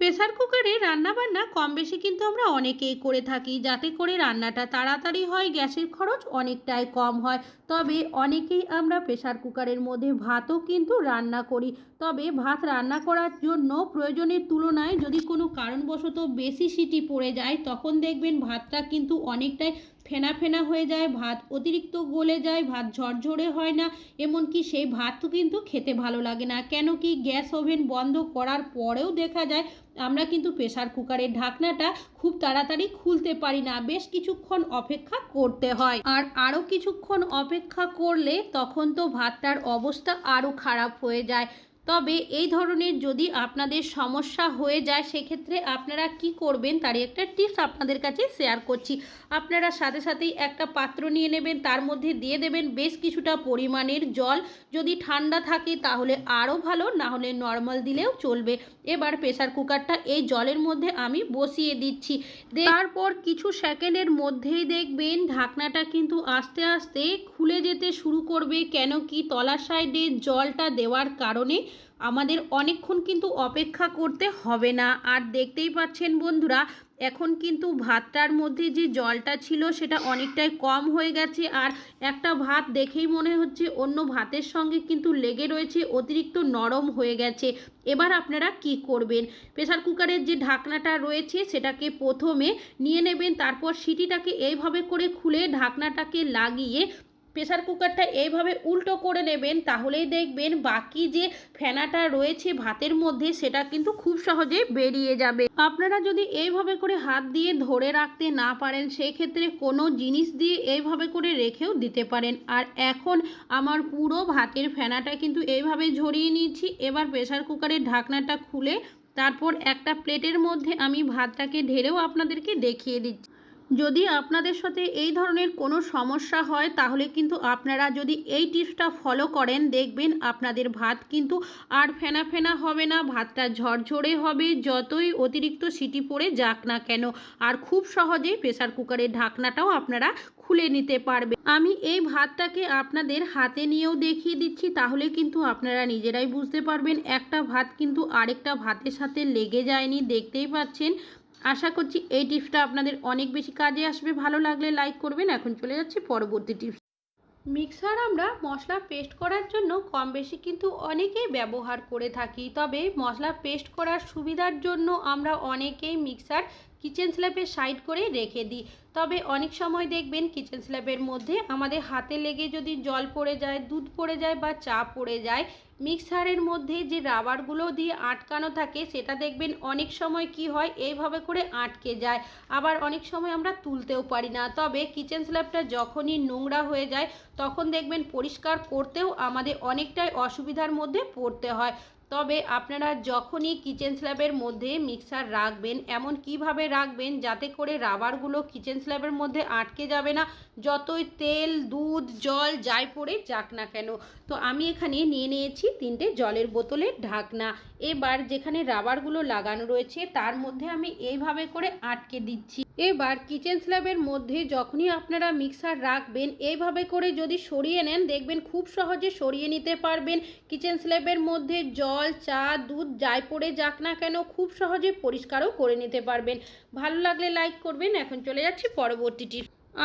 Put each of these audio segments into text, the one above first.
Pressure কুকারে রান্না বান্না কম বেশি কিন্তু আমরা অনেকেই করে থাকি। যাতে করে রান্নাটা তাড়াতাড়ি হয়, গ্যাসের খরচ অনেকটাই কম হয়। তবে অনেকেই আমরা প্রেসার কুকারের মধ্যে ভাতও কিন্তু রান্না করি। তবে ভাত রান্না করার জন্য প্রয়োজনের তুলনায় যদি কোনো কারণবশত বেশি সিটি পড়ে যায়, তখন দেখবেন ভাতটা কিন্তু অনেকটাই ফেনা ফেনা হয়ে যায়, ভাত অতিরিক্ত গলে যায়, ভাত ঝরঝরে হয় না, এমনকি সেই ভাতও কিন্তু খেতে ভালো লাগে না। কেন কি গ্যাস ওভেন বন্ধ করার পরেও দেখা যায়, আমরা কিন্তু প্রেশার কুকারের ঢাকনাটা খুব তাড়াতাড়ি খুলতে পারি না। বেশ কিছুক্ষণ অপেক্ষা করতে হয়। আর আরও কিছুক্ষণ অপেক্ষা করলে তখন তো ভাতটার অবস্থা আরও খারাপ হয়ে যায়। তবে এই ধরনের যদি আপনাদের সমস্যা হয়ে যায়, সেক্ষেত্রে আপনারা কি করবেন? তারই একটা টিপস আপনাদের কাছে শেয়ার করছি। আপনারা সাথে সাথেই একটা পাত্র নিয়ে নেবেন, তার মধ্যে দিয়ে দেবেন বেশ কিছুটা পরিমাণের জল। যদি ঠান্ডা থাকে, তাহলে আরও ভালো, না হলে নর্মাল দিলেও চলবে। এবার প্রেসার কুকারটা এই জলের মধ্যে আমি বসিয়ে দিচ্ছি। তারপর কিছু সেকেন্ডের মধ্যেই দেখবেন ঢাকনাটা কিন্তু আস্তে আস্তে খুলে যেতে শুরু করবে। কেন কি তলার সাইডে জলটা দেওয়ার কারণে আমাদের অনেকক্ষণ কিন্তু অপেক্ষা করতে হবে না। আর দেখতেই পাচ্ছেন বন্ধুরা, এখন কিন্তু ভাতটার মধ্যে যে জলটা ছিল সেটা অনেকটাই কম হয়ে গেছে। আর একটা ভাত দেখেই মনে হচ্ছে অন্য ভাতের সঙ্গে কিন্তু লেগে রয়েছে, অতিরিক্ত নরম হয়ে গেছে। এবার আপনারা কি করবেন? প্রেসার কুকারের যে ঢাকনাটা রয়েছে সেটাকে প্রথমে নিয়ে নেবেন, তারপর সিটিটাকে এইভাবে করে খুলে ঢাকনাটাকে লাগিয়ে প্রেসার কুকারটা এইভাবে উল্টো করে নেবেন, তাহলেই দেখবেন বাকি যে ফেনাটা রয়েছে ভাতের মধ্যে, সেটা কিন্তু খুব সহজে বেরিয়ে যাবে। আপনারা যদি এইভাবে করে হাত দিয়ে ধরে রাখতে না পারেন সেই ক্ষেত্রে কোনো জিনিস দিয়ে এইভাবে করে রেখেও দিতে পারেন। আর এখন আমার পুরো ভাতের ফেনাটা কিন্তু এইভাবে ঝরিয়ে নিয়েছি, এবার প্রেসার কুকারের ঢাকনাটা খুলে তারপর একটা প্লেটের মধ্যে আমি ভাতটাকে ঢেলেও আপনাদেরকে দেখিয়ে দিচ্ছি। যদি আপনাদের সাথে এই ধরনের কোনো সমস্যা হয়, তাহলে কিন্তু আপনারা যদি এই টিপসটা ফলো করেন, দেখবেন আপনাদের ভাত কিন্তু আর ফেনা ফেনা হবে না, ভাতটা ঝরঝরে হবে, যতই অতিরিক্ত সিটি পড়ে যাক না কেন। আর খুব সহজেই প্রেসার কুকারের ঢাকনাটাও আপনারা খুলে নিতে পারবে আমি এই ভাতটাকে আপনাদের হাতে নিয়েও দেখিয়ে দিচ্ছি, তাহলে কিন্তু আপনারা নিজেরাই বুঝতে পারবেন, একটা ভাত কিন্তু আরেকটা ভাতের সাথে লেগে যায়নি, দেখতেই পাচ্ছেন। আশা করছি এই টিপসটা আপনাদের অনেক বেশি কাজে আসবে। ভালো লাগলে লাইক করবেন। এখন চলে যাচ্ছি পরবর্তী টিপস মিক্সার আমরা মশলা পেস্ট করার জন্য কম বেশি কিন্তু অনেকেই ব্যবহার করে থাকি। তবে মশলা পেস্ট করার সুবিধার জন্য আমরা অনেকেই মিক্সার কিচেন স্ল্যাবে সাইড করে রেখে দিই। তবে অনেক সময় দেখবেন কিচেন স্ল্যাবের মধ্যে আমাদের হাতে লেগে যদি জল পড়ে যায়, দুধ পড়ে যায় বা চা পড়ে যায় মিক্সারের মধ্যে যে রাবারগুলো দিয়ে আটকানো থাকে, সেটা দেখবেন অনেক সময় কি হয়, এইভাবে করে আটকে যায়। আবার অনেক সময় আমরা তুলতেও পারি না। তবে কিচেন স্ল্যাবটা যখনই নোংরা হয়ে যায়, তখন দেখবেন পরিষ্কার করতেও আমাদের অনেকটাই অসুবিধার মধ্যে পড়তে হয়। তবে আপনারা যখনই কিচেন স্ল্যাবের মধ্যে মিক্সার রাখবেন, এমন কীভাবে রাখবেন যাতে করে রাবারগুলো কিচেন স্ল্যাবের মধ্যে আটকে যাবে না, যতই তেল, দুধ, জল যাই পড়ে যাক না কেন। তো আমি এখানে নিয়ে নিয়েছি তিনটে জলের বোতলের ঢাকনা। এবার যেখানে রাবারগুলো লাগানো রয়েছে তার মধ্যে আমি এইভাবে করে আটকে দিচ্ছি। এবার কিচেন স্ল্যাবের মধ্যে যখনই আপনারা মিক্সার রাখবেন, এইভাবে করে যদি সরিয়ে নেন, দেখবেন খুব সহজে সরিয়ে নিতে পারবেন। কিচেন স্ল্যাবের মধ্যে জল চা, দুধ যাই পড়ে যাক না কেন খুব সহজে পরিষ্কারও করে নিতে পারবেন। ভালো লাগলে লাইক করবেন। এখন চলে যাচ্ছি পরবর্তীটি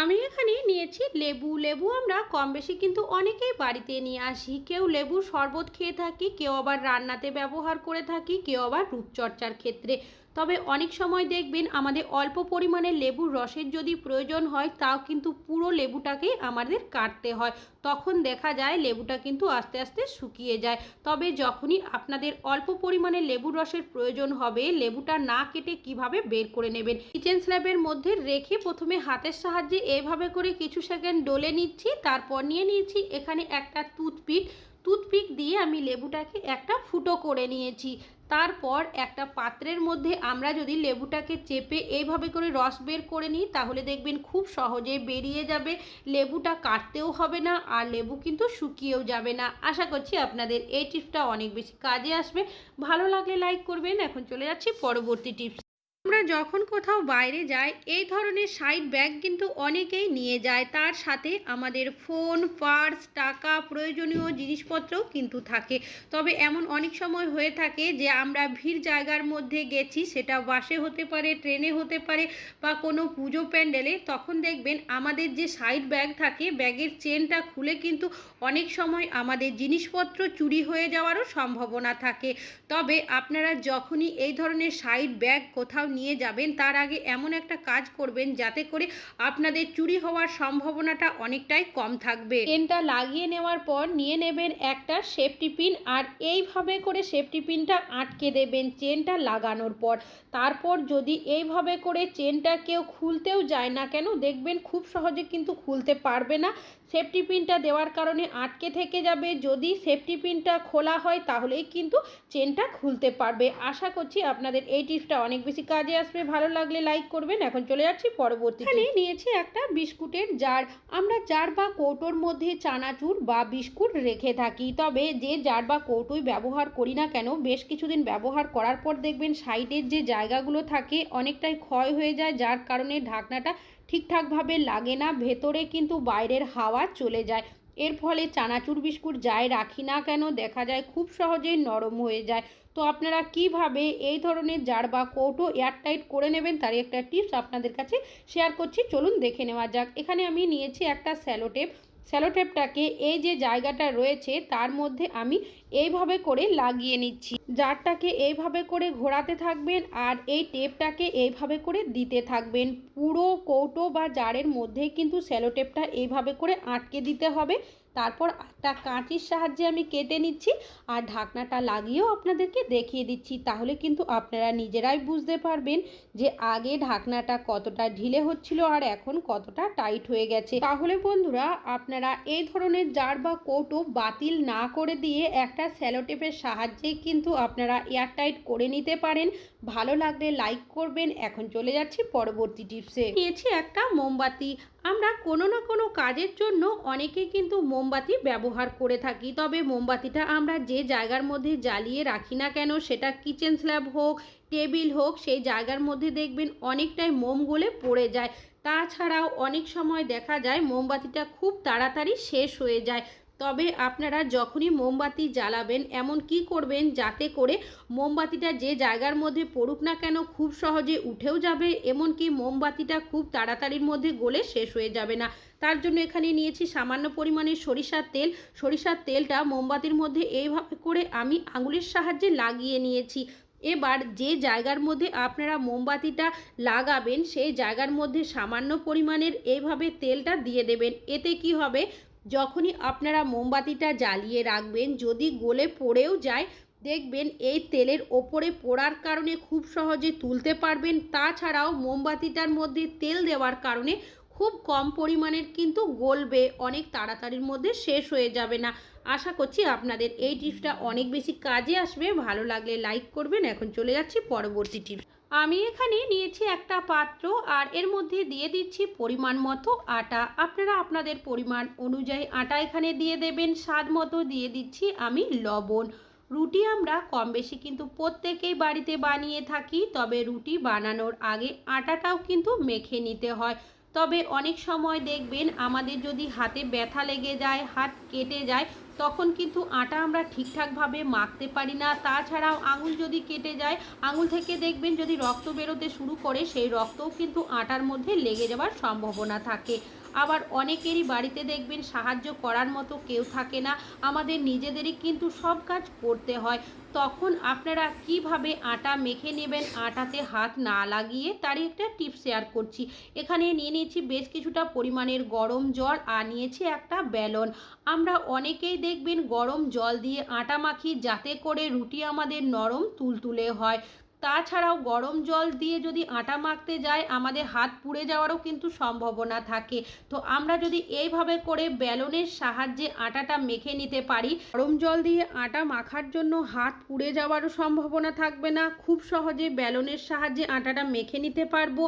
আমি এখানে নিয়েছি লেবু। লেবু আমরা কম বেশি কিন্তু অনেকেই বাড়িতে নিয়ে আসি। কেউ লেবু শরবত খেয়ে থাকি, কেউ আবার রান্নাতে ব্যবহার করে থাকি, কেউ আবার রূপচর্চার ক্ষেত্রে। তবে অনেক সময় দেখবেন আমাদের অল্প পরিমাণে লেবুর রসের যদি প্রয়োজন হয়, তাও কিন্তু পুরো লেবুটাকেই আমাদের কাটতে হয়। তখন দেখা যায় লেবুটা কিন্তু আস্তে আস্তে শুকিয়ে যায়। তবে যখনই আপনাদের অল্প পরিমাণে লেবুর রসের প্রয়োজন হবে, লেবুটা না কেটে কীভাবে বের করে নেবেন? কিচেন স্ল্যাবের মধ্যে রেখে প্রথমে হাতের সাহায্যে এভাবে করে কিছু সেকেন্ড ডলে নিচ্ছি, তারপর নিয়ে নিয়েছি এখানে একটা টুথপিক। টুথপিক দিয়ে আমি লেবুটাকে একটা ফুটো করে নিয়েছি। তারপর একটা পাত্রের মধ্যে আমরা যদি লেবুটাকে চেপে এইভাবে করে রস বের করে নিই, তাহলে দেখবেন খুব সহজে বেরিয়ে যাবে। লেবুটা কাটতেও হবে না আর লেবু কিন্তু শুকিয়েও যাবে না। আশা করছি আপনাদের এই টিপসটা অনেক বেশি কাজে আসবে। ভালো লাগলে লাইক করবেন। এখন চলে যাচ্ছি পরবর্তী টিপস। আমরা যখন কোথাও বাইরে যাই, এই ধরনের সাইড ব্যাগ কিন্তু অনেকেই নিয়ে যায়। তার সাথে আমাদের ফোন পার্স টাকা, প্রয়োজনীয় জিনিসপত্রও কিন্তু থাকে। তবে এমন অনেক সময় হয়ে থাকে যে আমরা ভিড় জায়গার মধ্যে গেছি, সেটা বাসে হতে পারে, ট্রেনে হতে পারে বা কোনো পুজো প্যান্ডেলে, তখন দেখবেন আমাদের যে সাইড ব্যাগ থাকে, ব্যাগের চেনটা খুলে কিন্তু অনেক সময় আমাদের জিনিসপত্র চুরি হয়ে যাওয়ারও সম্ভাবনা থাকে। তবে আপনারা যখনই এই ধরনের সাইড ব্যাগ কোথাও নিয়ে যাবেন, তার আগে এমন একটা কাজ করবেন যাতে করে আপনাদের চুরি হওয়ার সম্ভাবনাটা অনেকটাই কম থাকবে। পেনটা লাগিয়ে নেওয়ার পর নিয়ে নেবেন একটা সেফটি পিন আর এইভাবে করে সেফটি পিনটা আটকে দেবেন চেনটা লাগানোর পর। তারপর যদি এইভাবে করে চেনটা কেউ খুলতেও যায় না কেন, দেখবেন খুব সহজে কিন্তু খুলতে পারবে না। সেফটি পিনটা দেওয়ার কারণে আটকে থেকে যাবে। যদি সেফটি পিনটা খোলা হয়, তাহলেই কিন্তু চেনটা খুলতে পারবে। আশা করছি আপনাদের এই টিপসটা অনেক বেশি কাজে আসবে, ভালো লাগলে লাইক করবেন। এখন চলে যাচ্ছি পরবর্তী এখানে নিয়েছি একটা বিস্কুটের জার। আমরা জার বা কৌটোর মধ্যে চানাচুর বা বিস্কুট রেখে থাকি। তবে যে জার বা কৌটোই ব্যবহার করি না কেন, বেশ কিছুদিন ব্যবহার করার পর দেখবেন সাইডের যে জায়গাগুলো থাকে, অনেকটাই ক্ষয় হয়ে যায়। যার কারণে ঢাকনাটা ঠিকঠাকভাবে লাগে না, ভেতরে কিন্তু বাইরের হাওয়া চলে যায়। এর ফলে চানাচুর বিস্কুট যাই রাখি না কেন? দেখা যায় খুব সহজেই নরম হয়ে যায়। তো আপনারা কীভাবে এই ধরনের জার বা কৌটো এয়ারটাইট করে নেবেন? তার একটা টিপস আপনাদের কাছে শেয়ার করছি। চলুন দেখে নেওয়া যাক। এখানে আমি নিয়েছি একটা স্যালোটেপ। স্যালোটেপটাকে এই যে জায়গাটা রয়েছে, তার মধ্যে আমি এইভাবে করে লাগিয়ে নিচ্ছি। জারটাকে এইভাবে করে ঘোরাতে থাকবেন আর এই টেপটাকে এইভাবে করে দিতে থাকবেন। পুরো কৌটো বা জারের মধ্যে কিন্তু স্যালোটেপটা এইভাবে করে আটকে দিতে হবে। তারপর একটা কাঁচির সাহায্যে আমি কেটে নিচ্ছি আর ঢাকনাটা লাগিয়েও আপনাদেরকে দেখিয়ে দিচ্ছি। তাহলে কিন্তু আপনারা নিজেরাই বুঝতে পারবেন যে আগে ঢাকনাটা কতটা ঢিলে হচ্ছিল আর এখন কতটা টাইট হয়ে গেছে। তাহলে বন্ধুরা, আপনারা এই ধরনের জার বা কৌটো বাতিল না করে দিয়ে একটা স্যালোটেপের সাহায্যে কিন্তু আপনারা এয়ারটাইট করে নিতে পারেন। ভালো লাগলে লাইক করবেন। এখন চলে যাচ্ছি পরবর্তী টিপসে নিয়েছি একটা মোমবাতি। আমরা কোনো না কোনো কাজের জন্য অনেকে কিন্তু মোমবাতি ব্যবহার করে থাকি। তবে মোমবাতিটা আমরা যে জায়গার মধ্যে জ্বালিয়ে রাখি না কেন, সেটা কিচেন স্ল্যাব হোক টেবিল হোক, সেই জায়গার মধ্যে দেখবেন অনেকটাই মোম গলে পড়ে যায়। তাছাড়াও অনেক সময় দেখা যায় মোমবাতিটা খুব তাড়াতাড়ি শেষ হয়ে যায়। তবে আপনারা যখনই মোমবাতি জ্বালাবেন, এমন কি করবেন যাতে করে মোমবাতিটা যে জায়গার মধ্যে পড়ুক না কেন খুব সহজে উঠেও যাবে, এমনকি মোমবাতিটা খুব তাড়াতাড়ির মধ্যে গলে শেষ হয়ে যাবে না। তার জন্য এখানে নিয়েছি সামান্য পরিমাণে সরিষার তেল। সরিষার তেলটা মোমবাতির মধ্যে এইভাবে করে আমি আঙুলের সাহায্যে লাগিয়ে নিয়েছি। এবার যে জায়গার মধ্যে আপনারা মোমবাতিটা লাগাবেন, সেই জায়গার মধ্যে সামান্য পরিমাণের এইভাবে তেলটা দিয়ে দেবেন। এতে কি হবে? যখনই আপনারা মোমবাতিটা জ্বালিয়ে রাখবেন, যদি গলে পড়েও যায়, দেখবেন এই তেলের ওপরে পড়ার কারণে খুব সহজে তুলতে পারবেন। তাছাড়াও মোমবাতিটার মধ্যে তেল দেওয়ার কারণে খুব কম পরিমাণের কিন্তু গলবে, অনেক তাড়াতাড়ির মধ্যে শেষ হয়ে যাবে না। আশা করছি আপনাদের এই টিপসটা অনেক বেশি কাজে আসবে। ভালো লাগলে লাইক করবেন। এখন চলে যাচ্ছি পরবর্তী টিপস। আমি এখানে নিয়েছি একটা পাত্র আর এর মধ্যে দিয়ে দিচ্ছি পরিমাণ মতো আটা। আপনারা আপনাদের পরিমাণ অনুযায়ী আটা এখানে দিয়ে দেবেন, স্বাদ মতো দিয়ে দিচ্ছি আমি লবণ। রুটি আমরা কম বেশি কিন্তু প্রত্যেকেই বাড়িতে বানিয়ে থাকি, তবে রুটি বানানোর আগে আটাটাও কিন্তু মেখে নিতে হয়। তবে অনেক সময় দেখবেন আমাদের যদি হাতে ব্যথা লেগে যায়, হাত কেটে যায়, তখন কিন্তু আটা আমরা ঠিকঠাকভাবে মাখতে পারি না। তাছাড়াও আঙুল যদি কেটে যায়, আঙুল থেকে দেখবেন যদি রক্ত বেরোতে শুরু করে, সেই রক্তও কিন্তু আটার মধ্যে লেগে যাওয়ার সম্ভাবনা থাকে। আবার অনেকেরই বাড়িতে দেখবেন সাহায্য করার মতো কেউ থাকে না। আমাদের নিজেদেরই কিন্তু সব কাজ করতে হয়। তখন আপনারা কীভাবে আটা মেখে নেবেন, আটাতে হাত না লাগিয়ে তারই একটা টিপ শেয়ার করছি। এখানে নিয়ে নিয়েছি বেশ কিছুটা পরিমাণের গরম জল আর নিয়েছি একটা বেলন। আমরা অনেকেই দেখবেন গরম জল দিয়ে আটা মাখি যাতে করে রুটি আমাদের নরম তুলতুলে হয়। তাছাড়াও গরম জল দিয়ে যদি আটা মাখতে যায়, আমাদের হাত পুড়ে যাওয়ারও কিন্তু সম্ভাবনা থাকে। তো আমরা যদি এইভাবে করে বেলনের সাহায্যে আটাটা মেখে নিতে পারি, গরম জল দিয়ে আটা মাখার জন্য হাত পুড়ে যাওয়ারও সম্ভাবনা থাকবে না। খুব সহজে বেলনের সাহায্যে আটাটা মেখে নিতে পারব।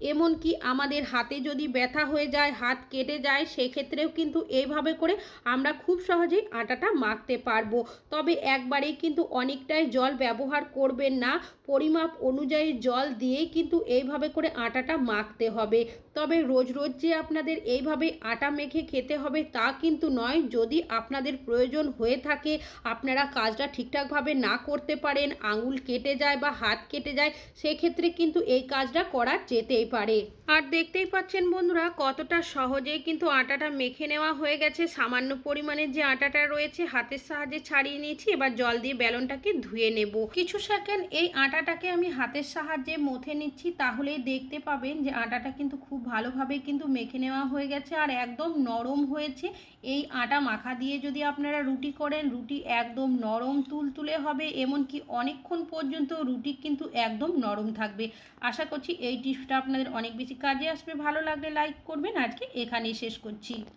এমনকি আমাদের হাতে যদি ব্যথা হয়ে যায়, হাত কেটে যায়, সেক্ষেত্রেও কিন্তু এইভাবে করে আমরা খুব সহজেই আটাটা মাখতে পারব। তবে একবারেই কিন্তু অনেকটাই জল ব্যবহার করবেন না। পরিমাপ অনুযায়ী জল দিয়েই কিন্তু এইভাবে করে আটাটা মাখতে হবে। তবে রোজ রোজ যে আপনাদের এইভাবে আটা মেখে খেতে হবে তা কিন্তু নয়। যদি আপনাদের প্রয়োজন হয়ে থাকে, আপনারা কাজটা ঠিকঠাকভাবে না করতে পারেন, আঙুল কেটে যায় বা হাত কেটে যায়, সেক্ষেত্রে কিন্তু এই কাজটা করা যেতেই পারে। আর দেখতেই পাচ্ছেন বন্ধুরা, কতটা সহজেই কিন্তু আটাটা মেখে নেওয়া হয়ে গেছে। সামান্য পরিমাণের যে আটাটা রয়েছে, হাতের সাহায্যে ছাড়িয়ে নিয়েছি, এবার জল দিয়ে বেলনটাকে ধুয়ে নেব। কিছু সেকেন্ড এই আটাটাকে আমি হাতের সাহায্যে মথে নিচ্ছি, তাহলেই দেখতে পাবেন যে আটাটা কিন্তু খুব ভালোভাবে কিন্তু মেখে নেওয়া হয়ে গেছে আর একদম নরম হয়েছে। এই আটা মাখা দিয়ে যদি আপনারা রুটি করেন, রুটি একদম নরম তুলতুলে হবে, এমনকি অনেকক্ষণ পর্যন্ত রুটি কিন্তু একদম নরম থাকবে। আশা করছি এই টিপসটা আপনাদের অনেক বেশি কাজে আসবে। ভালো লাগলে লাইক করবেন। আজকে এখানেই শেষ করছি।